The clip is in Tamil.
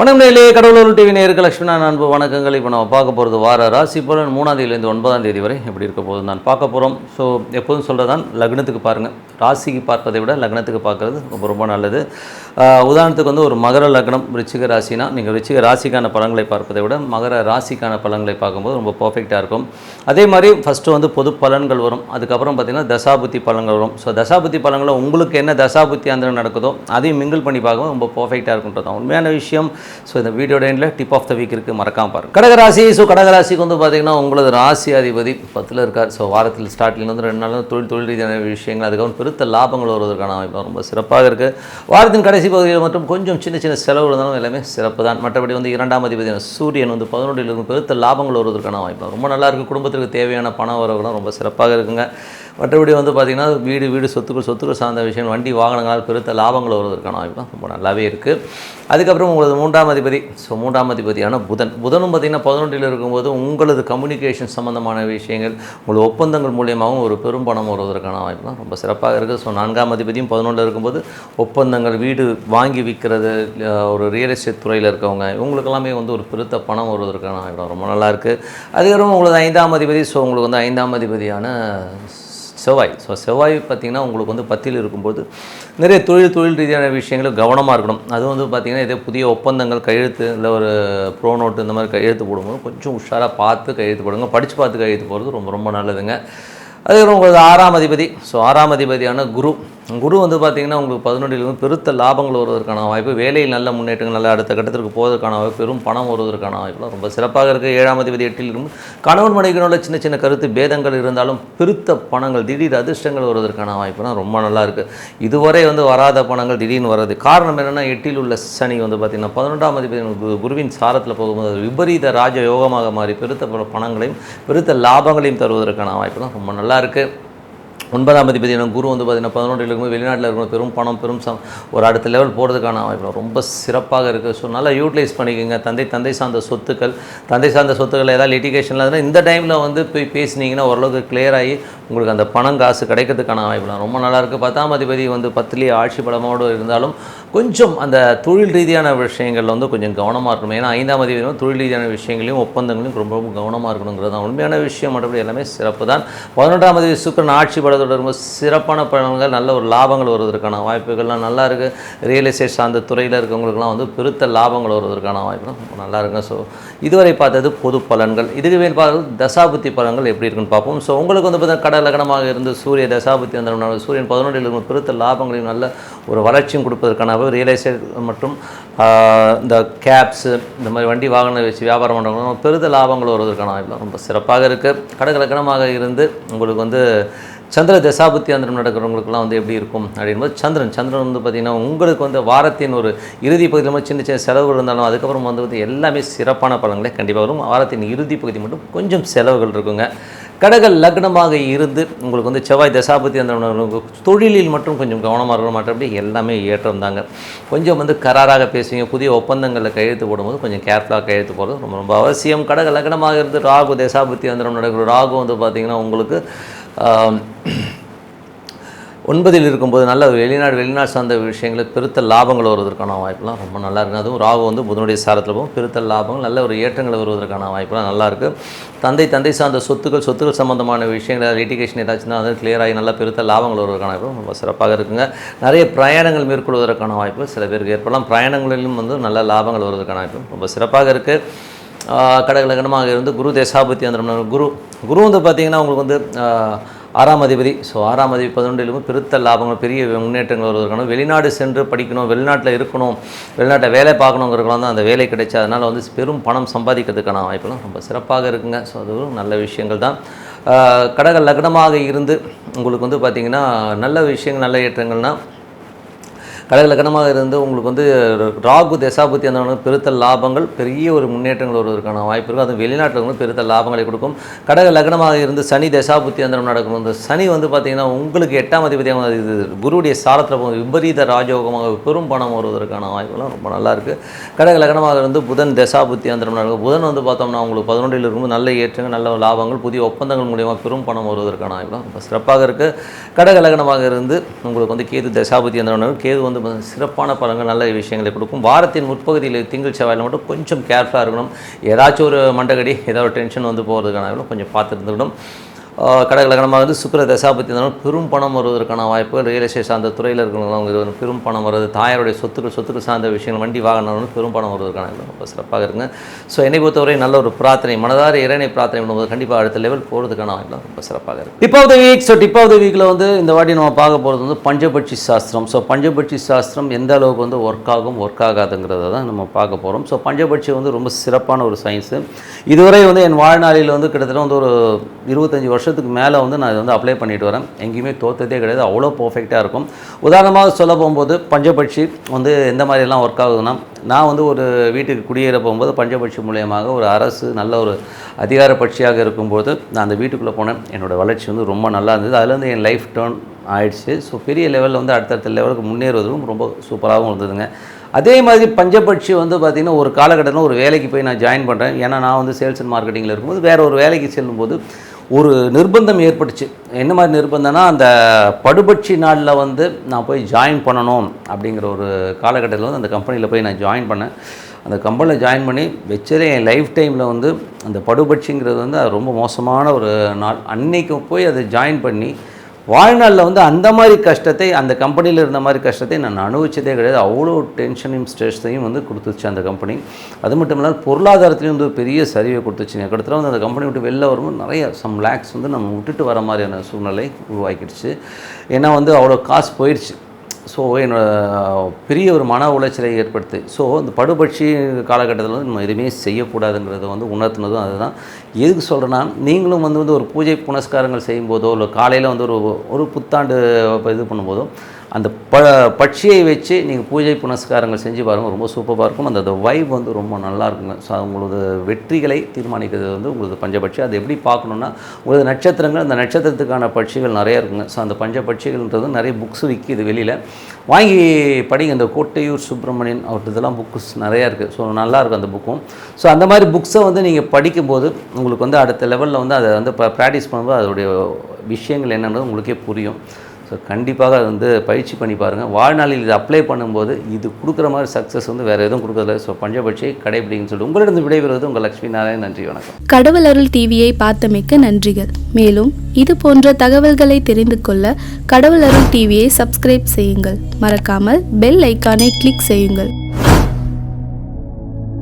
வணக்கம் நேரிலே கடவுளூர் டிவி நேருக்கு லட்சுமணா அன்பு வணக்கங்கள். இப்போ நம்ம பார்க்க போகிறது வார ராசி பலன் மூணாம் தேதியிலேருந்து ஒன்பதாம் தேதி வரை எப்படி இருக்க போகுது நான் பார்க்க போகிறோம் ஸோ எப்போதும் சொல்கிறதான் லக்னத்துக்கு பாருங்கள் ராசிக்கு பார்ப்பதை விட லக்னத்துக்கு பார்க்குறது ரொம்ப ரொம்ப நல்லது. உதாரணத்துக்கு வந்து ஒரு மகர லக்னம் ரிச்சிக ராசினா நீங்கள் ரிச்சிக ராசிக்கான பலன்களை பார்ப்பதை விட மகர ராசிக்கான பலன்களை பார்க்கும்போது ரொம்ப பர்ஃபெக்டாக இருக்கும். அதே மாதிரி ஃபஸ்ட்டு வந்து பொது பலன்கள் வரும். அதுக்கப்புறம் பார்த்திங்கன்னா தசாபுத்தி பலன்கள் வரும். ஸோ தசாபுத்தி பலன்களை உங்களுக்கு என்ன தசாபுத்தி அந்த நடக்குதோ அதையும் மிங்கிள் பண்ணி பார்க்கும்போது ரொம்ப பர்ஃபெக்டாக இருக்குன்றது தான். உண்மையான விஷயம் ஸோ இந்த வீடியோட எண்டில் டிப் ஆஃப் த வீக் இருக்குது மறக்காமல் பாருங்க. கடகராசி ஸோ கடகராசிக்கு வந்து பார்த்தீங்கன்னா உங்களது ராசி அதிபதி பத்தில் இருக்கார். ஸோ வாரத்தில் ஸ்டார்டிங்ல வந்து ரெண்டு நாள் தொழில் தொழில் ரீதியான விஷயங்கள் அதுக்கப்புறம் பெருத்த லாபங்கள் வருவதற்கான அமைப்பு ரொம்ப சிறப்பாக இருக்குது வாரத்தின் கடைசி பகுதியில் மட்டும் கொஞ்சம் சின்ன சின்ன செலவு இருந்தாலும் எல்லாமே சிறப்பு தான். மற்றபடி வந்து இரண்டாம் அதிபதியான சூரியன் வந்து பதினொன்றில் இருக்கும் பெருத்த லாபங்கள் வருவதற்கான வாய்ப்பு ரொம்ப நல்லா இருக்குது குடும்பத்திற்கு தேவையான பண வரவுகளும் ரொம்ப சிறப்பாக இருக்குங்க. மற்றபடி வந்து பார்த்திங்கன்னா வீடு வீடு சொத்துக்கள் சொத்துக்கள் சார்ந்த விஷயம் வண்டி வாகனங்களால் பெருத்த லாபங்கள் வருவதற்கான வாய்ப்பு ரொம்ப நல்லாவே இருக்குது அதுக்கப்புறம் உங்களது மூன்றாம் அதிபதி. ஸோ மூன்றாம் அதிபதியான புதன். புதனும் பார்த்திங்கன்னா பதினொன்றில் இருக்கும்போது உங்களது கம்யூனிகேஷன் சம்மந்தமான விஷயங்கள் உங்களது ஒப்பந்தங்கள் மூலியமாகவும் ஒரு பெரும் பணம் வருவதற்கான வாய்ப்பு தான் ரொம்ப சிறப்பாக இருக்குது ஸோ நான்காம் அதிபதியும் பதினொன்றில் இருக்கும்போது ஒப்பந்தங்கள் வீடு வாங்கி விற்கிறது ஒரு ரியல் எஸ்டேட் துறையில் இருக்கவங்க இவங்களுக்கெல்லாமே வந்து ஒரு பெருத்த பணம் வருவதற்கான வாய்ப்பு ரொம்ப நல்லாயிருக்கு அதுக்கப்புறம் உங்களது ஐந்தாம் அதிபதி. ஸோ உங்களுக்கு வந்து ஐந்தாம் அதிபதியான செவ்வாய். ஸோ செவ்வாய் பார்த்திங்கன்னா உங்களுக்கு வந்து பத்தியில் இருக்கும்போது நிறைய தொழில் தொழில் ரீதியான விஷயங்களும் கவனமாக இருக்கணும். அது வந்து பார்த்திங்கன்னா இதே புதிய ஒப்பந்தங்கள் கையெழுத்து இல்லை ஒரு ப்ரோ நோட்டு இந்த மாதிரி கையெழுத்து போடும்போது கொஞ்சம் உஷாராக பார்த்து கையெழுத்து போடுங்க. படித்து பார்த்து கையெழுத்து போடுறது ரொம்ப ரொம்ப நல்லதுங்க. அதுக்கப்புறம் உங்களுக்கு ஆறாம் அதிபதி. ஸோ ஆறாம் அதிபதியான குரு. குரு வந்து பார்த்திங்கன்னா உங்களுக்கு பதினொன்றிலிருந்து பெருத்த லாபங்கள் வருவதற்கான வாய்ப்பு வேலையில் நல்ல முன்னேற்றங்கள் நல்ல அடுத்த கட்டத்திற்கு போவதற்கான வாய்ப்பு பெரும் பணம் வருவதற்கான வாய்ப்புலாம் ரொம்ப சிறப்பாக இருக்குது ஏழாம் அதிபதி எட்டிலிருந்து கணவன் மனைவிகளோட சின்ன சின்ன கருத்து பேதங்கள் இருந்தாலும் பெருத்த பணங்கள் திடீர் அதிர்ஷ்டங்கள் வருவதற்கான வாய்ப்புலாம் ரொம்ப நல்லா இருக்குது இதுவரை வந்து வராத பணங்கள் திடீர்னு வர்றது. காரணம் என்னென்னா எட்டில் உள்ள சனி வந்து பார்த்திங்கன்னா பதினொன்றாம் அதிபதி கு- குருவின் சாரத்தில் போகும்போது விபரீத ராஜ யோகமாக மாறி பெருத்த பணங்களையும் பெருத்த லாபங்களையும் தருவதற்கான வாய்ப்புலாம் ரொம்ப நல்லா இருக்குது ஒன்பதாம் அதிபதி குரு வந்து பார்த்தீங்கன்னா பதினொன்றில் இருக்கும்போது வெளிநாட்டில் இருக்கும் பெரும் பணம் பெரும் சம் ஒரு அடுத்த லெவல் போகிறதுக்கான வாய்ப்பு ரொம்ப சிறப்பாக இருக்குது ஸோ நல்லா யூட்டிலைஸ் பண்ணிக்கோங்க. தந்தை தந்தை சார்ந்த சொத்துக்கள் தந்தை சார்ந்த சொத்துக்கள் ஏதாவது லிட்டிகேஷன் இருந்தால் இந்த டைமில் வந்து போய் பேசுனீங்கன்னா ஓரளவுக்கு கிளியர் ஆகி உங்களுக்கு அந்த பணம் காசு கிடைக்கிறதுக்கான வாய்ப்புலாம் ரொம்ப நல்லா இருக்குது பத்தாம் அதிபதி வந்து பத்துலேயே ஆட்சி பலமோடு இருந்தாலும் கொஞ்சம் அந்த தொழில் ரீதியான விஷயங்கள்ல வந்து கொஞ்சம் கவனமாக இருக்கணும். ஏன்னா ஐந்தாம் அதிபதி வந்து தொழில் ரீதியான விஷயங்களையும் ஒப்பந்தங்களையும் ரொம்ப ரொம்ப கவனமாக இருக்கணுங்கிறது தான் உண்மையான விஷயம் மற்றபடி எல்லாமே சிறப்பு தான். பதினொன்றாம் அதிபதி சுக்கரன் ஆட்சி படத்தோட ரொம்ப சிறப்பான பலன்கள் நல்ல ஒரு லாபங்கள் வருவதற்கான வாய்ப்புகள்லாம் நல்லா இருக்குது ரியல் எஸ்டேட் சார்ந்த துறையில் இருக்கவங்களுக்குலாம் வந்து பெருத்த லாபங்கள் வருவதற்கான வாய்ப்புலாம் ரொம்ப நல்லா இருக்குங்க. ஸோ இதுவரை பார்த்தது பொது பலன்கள். இதுக்கு மேல் பார்த்தது தசாபுத்தி பலன்கள் எப்படி இருக்குன்னு பார்ப்போம். ஸோ உங்களுக்கு வந்து பார்த்தீங்கன்னா கடை லக்னமாக இருந்து சூரிய தசாபுத்தி அந்த சூரியன் பதினொன்றில் இருக்கும் பெருத்த லாபங்களையும் நல்ல ஒரு வளர்ச்சியும் கொடுப்பதற்கான ரியல் எஸ்டேட் மற்றும் இந்த கேப்ஸு இந்த மாதிரி வண்டி வாகனம் வச்சு வியாபாரம் பண்ணுறவங்க பெருத்த லாபங்கள் வருவதற்கான ரொம்ப சிறப்பாக இருக்குது கடக லக்னமாக இருந்து உங்களுக்கு வந்து சந்திர தசாபுத்தி அந்தரம் நடக்கிறவங்களுக்குலாம் வந்து எப்படி இருக்கும் அப்படின்போது சந்திரன் சந்திரன் வந்து பார்த்திங்கன்னா உங்களுக்கு வந்து வாரத்தின் ஒரு இறுதி பகுதியில் சின்ன சின்ன செலவுகள் இருந்தாலும் அதுக்கப்புறம் வந்து வந்து எல்லாமே சிறப்பான பலன்களே கண்டிப்பாக வரும். வாரத்தின் இறுதி பகுதி மட்டும் கொஞ்சம் செலவுகள் இருக்குங்க. கடக லக்னமாக இருந்து உங்களுக்கு வந்து செவ்வாய் தசாபதி அந்த தொழிலில் மட்டும் கொஞ்சம் கவனமாக இருக்கணும் மற்றபடி எல்லாமே ஏற்றம் தாங்க கொஞ்சம் வந்து கராராக பேசுவீங்க. புதிய ஒப்பந்தங்களில் கையெழுத்து போடும்போது கொஞ்சம் கேர்ஃபுல்லாக கையெழுத்து போடுறது ரொம்ப ரொம்ப அவசியம். கடக லக்னமாக இருந்து ராகு தசாபதி அந்த நடக்கிற ராகு வந்து பார்த்திங்கன்னா உங்களுக்கு ஒன்பதில் இருக்கும்போது நல்ல வெளிநாடு வெளிநாடு சார்ந்த விஷயங்களில் பெருத்த லாபங்கள் வருவதற்கான வாய்ப்புலாம் ரொம்ப நல்லா இருக்குது அதுவும் ராகு வந்து புதனுடைய சாரத்தில் போகும். பெருத்த லாபங்கள் நல்ல ஒரு ஏற்றங்கள் வருவதற்கான வாய்ப்புலாம் நல்லாயிருக்கு தந்தை தந்தை சார்ந்த சொத்துக்கள் சொத்துக்கள் சம்பந்தமான விஷயங்கள் லிட்டிகேஷன் ஏதாச்சும் அது கிளியராகி ஆகி நல்லா பெருத்த லாபங்கள் வருவதற்கான வாய்ப்பு ரொம்ப சிறப்பாக இருக்குங்க. நிறைய பிரயாணங்கள் மேற்கொள்வதற்கான வாய்ப்பு சில பேருக்கு ஏற்படலாம். பிரயாணங்களிலும் வந்து நல்ல லாபங்கள் வருவதற்கான வாய்ப்பு ரொம்ப சிறப்பாக இருக்குது கடகலகனமாக இருந்து குரு தேசாபத்தி அந்த குரு குரு வந்து பார்த்திங்கன்னா உங்களுக்கு வந்து ஆறாம் அதிபதி. ஸோ ஆறாம் அதிபதி பதினொன்றிலும் பெருத்த லாபங்கள் பெரிய முன்னேற்றங்கள் வருவதற்கான வெளிநாடு சென்று படிக்கணும் வெளிநாட்டில் இருக்கணும் வெளிநாட்டில் வேலை பார்க்கணுங்கிறக்கெல்லாம் தான் அந்த வேலை கிடைச்சா அதனால் வந்து பெரும் பணம் சம்பாதிக்கிறதுக்கான வாய்ப்புலாம் ரொம்ப சிறப்பாக இருக்குங்க. ஸோ அதுவும் நல்ல விஷயங்கள் தான். கடக லக்னமாக இருந்து உங்களுக்கு வந்து பார்த்திங்கன்னா நல்ல விஷயங்கள் நல்ல ஏற்றங்கள்னால் கடக லக்னமாக இருந்து உங்களுக்கு வந்து ராகு தசாபுத்தி அந்த பெருத்த லாபங்கள் பெரிய ஒரு முன்னேற்றங்கள் வருவதற்கான வாய்ப்பு இருக்கும் அது வெளிநாட்டில் பெருத்த லாபங்களை கொடுக்கும். கடக லக்னமாக இருந்து சனி தசாபுத்தி அந்தரம் நடக்கும் இந்த சனி வந்து பார்த்தீங்கன்னா உங்களுக்கு எட்டாம் அதிபதியாக இது குருவுடைய சாரத்தில் விபரீத ராஜயோகமாக பெரும் பணம் வருவதற்கான வாய்ப்புலாம் ரொம்ப நல்லாயிருக்கு கடக லக்னமாக இருந்து புதன் தசாபுத்தி அந்தரம் நடக்கும். புதன் வந்து பார்த்தோம்னா உங்களுக்கு பதினொன்றில் இருக்கும்போது நல்ல ஏற்றங்கள் நல்ல லாபங்கள் புதிய ஒப்பந்தங்கள் மூலியமாக பெரும் பணம் வருவதற்கான வாய்ப்புலாம் ரொம்ப சிறப்பாக இருக்குது கடக லக்னமாக இருந்து உங்களுக்கு வந்து கேது தசாபுத்தி அந்தரம் கேது வந்து வந்து சிறப்பான பலங்கள் நல்ல விஷயங்களை கொடுக்கும். வாரத்தின் முற்பகுதியில் திங்கள் செவ்வாயில் மட்டும் கொஞ்சம் கேர்ஃபுல்லாக இருக்கணும். ஏதாச்சும் ஒரு மண்டகடி ஏதாவது ஒரு டென்ஷன் வந்து போகிறதுக்கான கொஞ்சம் பார்த்துருந்துக்கணும் கடகலகணமாக வந்து சுக்கர தசாபத்தி இருந்தாலும் பெரும் பணம் வருவதற்கான வாய்ப்புகள் ரியல் எஸ்டேட் சார்ந்த துறையில் இருக்கிறவங்க இது வந்து பெரும் பணம் வருது. தாயாருடைய சொத்துக்கள் சொத்துக்கள் சார்ந்த விஷயங்கள் வண்டி வாகனம் வந்து பெரும் பணம் வருவதற்கான ரொம்ப சிறப்பாக இருக்குங்க. ஸோ என்னை பொறுத்தவரை நல்ல ஒரு பிரார்த்தனை மனதார இறைனை பிரார்த்தனை பண்ணும்போது கண்டிப்பாக அடுத்த லெவல் போகிறதுக்கான வாய்ப்பு ரொம்ப சிறப்பாக இருக்குது tip of the week so tip of the வீக்கில் வந்து இந்த வாட்டி நம்ம பார்க்க போகிறது வந்து பஞ்சபட்சி சாஸ்திரம். ஸோ பஞ்சபட்சி சாஸ்திரம் எந்த அளவுக்கு வந்து ஒர்க் ஆகும் ஒர்க் ஆகாதுங்கிறத தான் நம்ம பார்க்க போகிறோம் ஸோ பஞ்சபட்சி வந்து ரொம்ப சிறப்பான ஒரு சயின்ஸு இதுவரை வந்து என் வாழ்நாளில் வந்து கிட்டத்தட்ட வந்து ஒரு இருபத்தஞ்சி வருஷம் வருஷத்துக்கு மேலே வந்து நான் இதை வந்து அப்ளை பண்ணிட்டு வரேன். எங்கேயுமே தோற்றதே கிடையாது. அவ்வளோ பர்ஃபெக்டாக இருக்கும். உதாரணமாக சொல்ல போகும்போது பஞ்சபட்சி வந்து எந்த மாதிரிலாம் ஒர்க் ஆகுதுன்னா நான் வந்து ஒரு வீட்டுக்கு குடியேற போகும்போது பஞ்சபட்சி மூலியமாக ஒரு அரசு நல்ல ஒரு அதிகார பட்சியாக இருக்கும்போது நான் அந்த வீட்டுக்குள்ளே போனேன். என்னோடய வளர்ச்சி வந்து ரொம்ப நல்லா இருந்தது. அதுலேருந்து என் லைஃப் டேர்ன் ஆயிடுச்சு. ஸோ பெரிய லெவலில் வந்து அடுத்தடுத்த லெவலுக்கு முன்னேறுவதும் ரொம்ப சூப்பராகவும் இருந்ததுங்க. அதே மாதிரி பஞ்சபட்சி வந்து பார்த்திங்கன்னா ஒரு காலகட்டத்தில் ஒரு வேலைக்கு போய் நான் ஜாயின் பண்ணுறேன் ஏன்னா நான் வந்து சேல்ஸ் அண்ட் மார்க்கெட்டிங்கில் இருக்கும்போது வேறு ஒரு வேலைக்கு செல்லும்போது ஒரு நிர்பந்தம் ஏற்பட்டுச்சு. என்ன மாதிரி நிர்பந்தம்னா அந்த படுபட்சி நாளில் வந்து நான் போய் ஜாயின் பண்ணணும் அப்படிங்கிற ஒரு காலகட்டத்தில் வந்து அந்த கம்பெனியில் போய் நான் ஜாயின் பண்ணேன். அந்த கம்பெனியில் ஜாயின் பண்ணி வச்சதே என் லைஃப் டைமில் வந்து அந்த படுபட்சிங்கிறது வந்து அது ரொம்ப மோசமான ஒரு நாள். அன்னைக்கு போய் அதை ஜாயின் பண்ணி வாழ்நாளில் வந்து அந்த மாதிரி கஷ்டத்தை அந்த கம்பெனியில் இருந்த மாதிரி கஷ்டத்தை நான் அனுபவிச்சதே கிடையாது. அவ்வளோ டென்ஷனையும் ஸ்ட்ரெஸ்ஸையும் வந்து கொடுத்துச்சு அந்த கம்பெனி. அது மட்டும் இல்லாமல் பொருளாதாரத்துலேயும் வந்து பெரிய சரிவை கொடுத்துச்சு இடத்துல வந்து அந்த கம்பெனி விட்டு வெளில வரும்போது நிறைய சம் லேக்ஸ் வந்து நம்ம விட்டுட்டு வர மாதிரியான சூழ்நிலை உருவாக்கிடுச்சு. ஏன்னா வந்து அவ்வளோ காசு போயிடுச்சு. ஸோ என்னோட பெரிய ஒரு மன உளைச்சலை ஏற்படுத்து. ஸோ இந்த படுபட்சி காலகட்டத்தில் வந்து நம்ம எதுவுமே செய்யக்கூடாதுங்கிறத வந்து உணர்த்தினதும் அதுதான். எதுக்கு சொல்கிறேன்னா நீங்களும் வந்து வந்து ஒரு பூஜை புனஸ்காரங்கள் செய்யும்போதோ இல்லை காலையில் வந்து ஒரு ஒரு புத்தாண்டு இது பண்ணும்போதோ அந்த ப பட்சியை வச்சு நீங்கள் பூஜை புனஸ்காரங்கள் செஞ்சு பாருங்கள் ரொம்ப சூப்பராக இருக்கும். அந்த அந்த வைப் வந்து ரொம்ப நல்லா இருக்குங்க. ஸோ உங்களது வெற்றிகளை தீர்மானிக்கிறது வந்து உங்களது பஞ்சபட்சி. அது எப்படி பார்க்கணுன்னா உங்களது நட்சத்திரங்கள் அந்த நட்சத்திரத்துக்கான பட்சிகள் நிறைய இருக்குங்க. ஸோ அந்த பஞ்சபட்சிகள்ன்றது நிறைய புக்ஸ் விற்கிது வெளியில். வாங்கி படிங்க. இந்த கோட்டையூர் சுப்பிரமணியன் அவர்கிட்ட இதெல்லாம் புக்ஸ் நிறையா இருக்குது ஸோ நல்லாயிருக்கும் அந்த புக்கும் ஸோ அந்த மாதிரி புக்ஸை வந்து நீங்கள் படிக்கும்போது உங்களுக்கு வந்து அடுத்த லெவலில் வந்து அதை வந்து ப்ராக்டிஸ் பண்ணும்போது அதோடைய விஷயங்கள் என்னன்றது உங்களுக்கே புரியும். ஸோ கண்டிப்பாக அது வந்து பயிற்சி பண்ணி பாருங்கள் வாழ்நாளில் இது அப்ளை பண்ணும்போது இது கொடுக்குற மாதிரி சக்ஸஸ் வந்து வேறு எதுவும் கொடுக்கறதில்ல. ஸோ பஞ்சபட்சியை கடைபிடிங்கன்னு சொல்லி உங்களிடம் விடைபெறுவது உங்கள் லக்ஷ்மி நாராயண். நன்றி வணக்கம். கடவுள் அருள் டிவியை பார்த்தமைக்க நன்றிகள். மேலும் இது போன்ற தகவல்களை தெரிந்து கொள்ள கடவுள் அருள் டிவியை சப்ஸ்கிரைப் செய்யுங்கள். மறக்காமல் பெல் ஐக்கானை கிளிக் செய்யுங்கள்.